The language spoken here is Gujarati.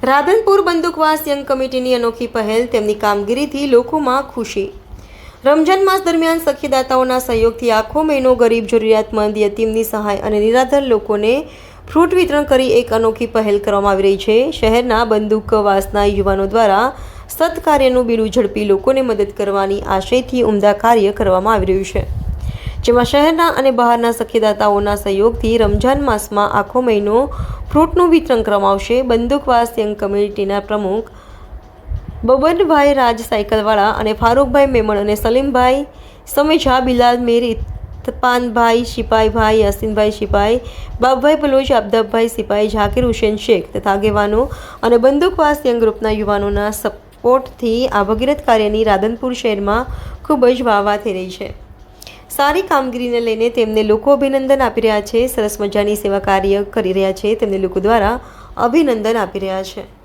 રાધનપુર બંદૂકવાસ યંગ કમિટીની અનોખી પહેલ તેમની કામગીરીથી લોકોમાં ખુશી. રમજાન માસ દરમિયાન સખીદાતાઓના સહયોગથી આખો મહિનો ગરીબ, જરૂરિયાતમંદ, યતીમની સહાય અને નિરાધાર લોકોને ફ્રૂટ વિતરણ કરી એક અનોખી પહેલ કરવામાં આવી રહી છે. શહેરના બંદૂકવાસના યુવાનો દ્વારા સત્કાર્યનું બીડું ઝડપી લોકોને મદદ કરવાની આશયથી ઉમદા કાર્ય કરવામાં આવી રહ્યું છે. જેમાં શહેરના અને બહારના સખીદાતાઓના સહયોગથી રમજાન માસમાં આખો મહિનો ફ્રૂટનું વિતરણ કરવામાં બંદૂકવાસ યંગ કમ્યુનિટીના પ્રમુખ બબનભાઈ રાજ સાયકલવાળા અને ફારૂકભાઈ મેમણ અને સલીમભાઈ સમેજા, બિલાલ, મીર ઇતપાનભાઈ શિપાઈભાઈ યાસીનભાઈ શિપાઈ બાબભાઈ બલોચ અબ્દબભાઈ સિપાઈ, ઝાકીર હુસેન શેખ તથા આગેવાનો અને બંદૂકવાસ યંગ ગ્રુપના યુવાનોના સપોર્ટથી આ ભગીરથ કાર્યની રાધનપુર શહેરમાં ખૂબ જ વાહવા થઈ રહી છે. સારી કામગીરીને લઈને તેમને લોકો અભિનંદન આપી રહ્યા છે. સરસ મજાની સેવા કાર્ય કરી રહ્યા છે. તેમને લોકો દ્વારા અભિનંદન આપી રહ્યા છે.